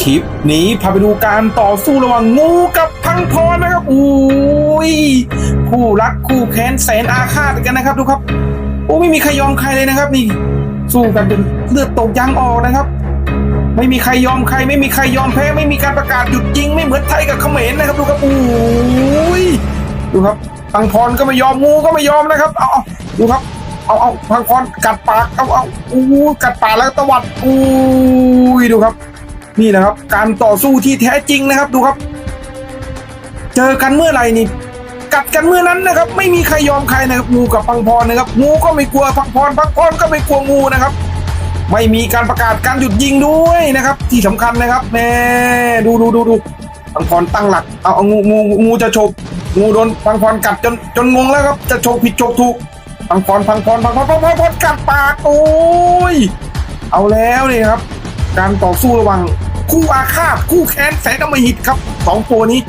คลิปนี้พาไปดูการต่อสู้ระหว่างงูกับพังพรนะครับอุ้ยคู่รักคู่แค้นแสนอาฆาตกันนะครับดูครับโอ้ไม่มีใครยอมใครเลยนะครับ นี่ สู้กันจนเลือดตกยางออกนะครับ ไม่มีใครยอมใคร ไม่มีใครยอมแพ้ ไม่มีการประกาศหยุดยิงไม่เหมือนไทยกับเขมรนะครับดูครับอุ้ยดูครับพังพรก็ไม่ยอมงูก็ไม่ยอมนะครับเอาดูครับเอาเอาพังพรกัดปากเอาเอาอู้กัดปากแล้วตวัดอุ้ยดูครับ นี่นะครับ การต่อสู้ที่แท้จริงนะครับดูครับ เจอกันเมื่อไหร่นี่กัดกันเมื่อนั้นนะครับ ไม่มีใครยอมใครนะครับงูกับพังพรนะครับ งูก็ไม่กลัวพังพรพังพรก็ไม่กลัวงูนะครับ ไม่มีการประกาศการหยุดยิงด้วยนะครับ ที่สำคัญนะครับแม่ดูดูดูดูพังพรตั้งหลักเอาเอางูงูงูจะฉกงูโดนพังพรกัดจนจนงงแล้วครับ จะฉกผิดฉกถูกพังพรพังพรพังพรพังพรกัดปากโอ้ยเอาแล้วนี่ครับ การต่อสู้ระหว่างคู่อาฆาตคู่แค้นแสนอมหิตครับสองตัวนี้